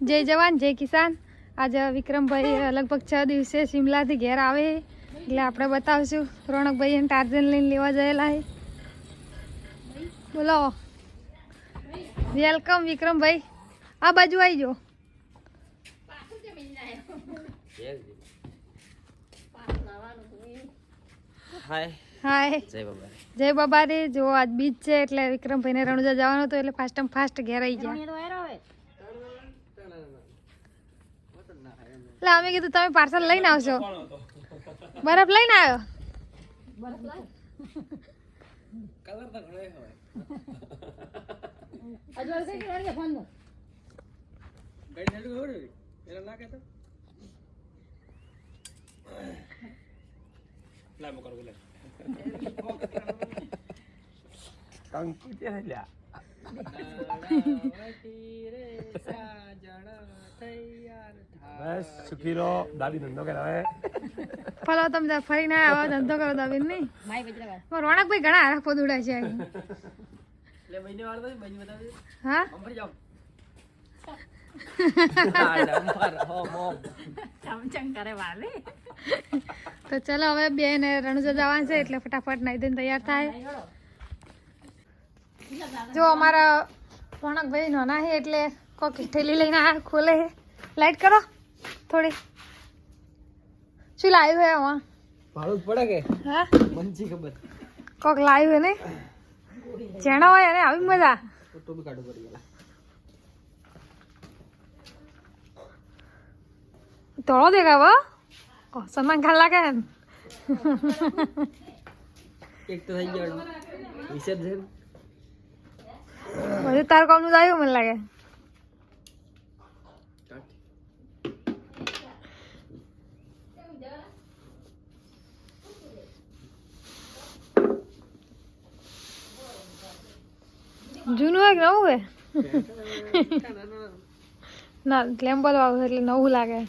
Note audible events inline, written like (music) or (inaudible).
જય જવાન જય કિસાન. આજે વિક્રમભાઈ લગભગ છ દિવસે શિમલાથી ઘેર આવે એટલે આપણે બતાવશું. રોણકભાઈ એને ટાર્જન લઈને લેવા જયેલા છે. બોલો વેલકમ વિક્રમભાઈ. આ બાજુ આવી જો હાય. હાય. જય બાબા. જય બાબા રે. જો આજ બીચ છે એટલે વિક્રમભાઈને રણુજા જવાનું હતું એટલે ફાસ્ટ ફાસ્ટ ઘેર આવી ગયા. એટલે અમે કીધું તમે પાર્સલ લઈને આવશો બરફ લઈને આવ્યો? કંકુ (laughs) તો ઘણો હોય ગઈ હેડું ખબર એલા ના કહેતો લાય મો કરો લે કંકુ ત્યાં લ્યા બસ સુખી રહો દાદી ધંધો કરાવે ફલો તમે ફરી ફરીને આવો ધંધો કરો દાબીન નહીં રોણકભાઈ ઘણા હારા પદુડા છે. હા? તો ચલો હવે બેન રણુજા જવાનું છે એટલે ફટાફટ નાઈ દઈને તૈયાર થાય. જો અમારા રોનકભાઈ નાના છે એટલે કોક ઠેલી લઈને આ ખોલે છે. લાઈટ કરો. થોડી. શું લાવ્યું હે આમાં? ભાડું પડે કે? હા? મનજી ખબર? કોક લાવ્યું હે ને? જેણા હોય અને આવી મજા. તો બી કાઢું પડી ગયેલા ધોળો દેખાવ. સલમાન ખાન લાગે એક તો થઈ ગયો. વિશે છે બધું તાર કોમનું આવ્યું મને લાગે. જૂનું હોય કે નવું હોય (laughs) ના ગ્લેમ્બર વાળું એટલે નવું લાગે.